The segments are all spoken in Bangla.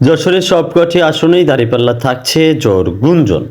যশোরের সবকটি আসনেই দাঁড়িপাল্লা থাকছে জোর গুঞ্জন।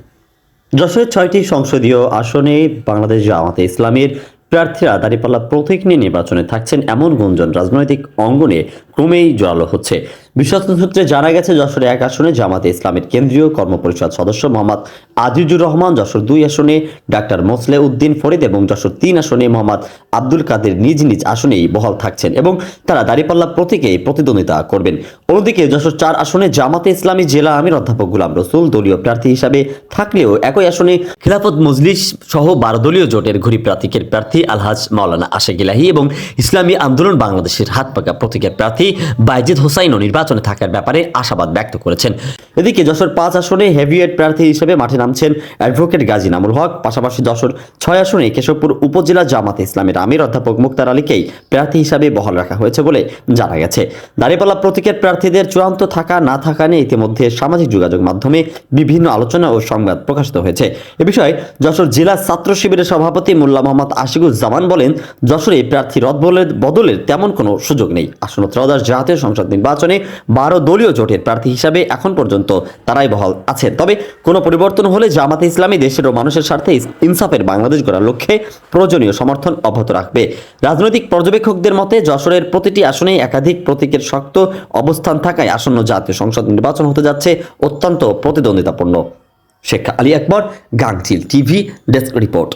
যশোরের ছয়টি সংসদীয় আসনে বাংলাদেশ জামাতে ইসলামের প্রার্থীরা দাঁড়িপাল্লা প্রতীক নিয়ে নির্বাচনে থাকছেন এমন গুঞ্জন রাজনৈতিক অঙ্গনে ক্রমেই জোরালো হচ্ছে। বিশ্বস্ত সূত্রে জানা গেছে, যশোরে এক আসনে জামাতে ইসলামের কেন্দ্রীয় কর্মপরিষদ সদস্য মোহাম্মদ আজিজুর রহমান, যশোর দুই আসনে ডাক্তার মোসলে উদ্দিন ফরিদ এবং যশোর তিন আসনে মোহাম্মদ আব্দুল কাদের নিজ নিজ আসনেই বহাল থাকছেন এবং তারা দাঁড়িপাল্লা প্রতীকে প্রতিদ্বন্দ্বিতা করবেন। অন্যদিকে যশোর চার আসনে জামাতে ইসলামী জেলা আমির অধ্যাপক গুলাম রসুল দলীয় প্রার্থী হিসাবে থাকলেও একই আসনে খিলাফত মজলিস সহ বারো দলীয় জোটের ঘুরি প্রাতীকের প্রার্থী আলহাজ মাওলানা আশেক ইলাহি এবং ইসলামী আন্দোলন বাংলাদেশের হাত পাকা প্রতীকের প্রার্থী বাইজিদ হোসাইনও নির্বাচনে থাকার ব্যাপারে আশাবাদ ব্যক্ত করেছেন। এদিকে যশোর পাঁচ আসনে হেভিওয়েট প্রার্থী হিসেবে মাঠে নামছেন অ্যাডভোকেট গাজী নামুল হক। পাশাপাশি যশোর ছয় আসনে কেশবপুর উপজেলা জামাতে ইসলামের আমির অধ্যাপক মুক্তার আলীকেই প্রার্থী হিসাবে বহাল রাখা হয়েছে বলে জানা গেছে। দাঁড়িপাল্লা প্রতীকের প্রার্থীদের চূড়ান্ত থাকা না থাকা নিয়ে ইতিমধ্যে সামাজিক যোগাযোগ মাধ্যমে বিভিন্ন আলোচনা ও সংবাদ প্রকাশিত হয়েছে। এ বিষয়ে যশোর জেলা ছাত্র শিবিরের সভাপতি মোল্লা মোহাম্মদ আশিকুজ্জামান বলেন, যশোরে প্রার্থী রদ বদলের তেমন কোনো সুযোগ নেই। আসন্ন ত্রয়োদশ জাতীয় সংসদ নির্বাচনে বারো দলীয় জোটের প্রার্থী হিসাবে এখন পর্যন্ত তারাই বহাল আছেন তবে কোনো পরিবর্তন হলে জামাতে ইসলামী দেশের ও মানুষের স্বার্থে ইনসাফের বাংলাদেশ গড়ার লক্ষ্যে প্রয়োজনীয় সমর্থন অব্যাহত রাখবে। রাজনৈতিক পর্যবেক্ষকদের মতে, যশোরের প্রতিটি আসনে একাধিক প্রতীকের শক্ত অবস্থান থাকায় আসন্ন জাতীয় সংসদ নির্বাচন হতে যাচ্ছে অত্যন্ত প্রতিদ্বন্দ্বিতাপূর্ণ। Sheikh Ali Akbar, Gangchil TV, desk report.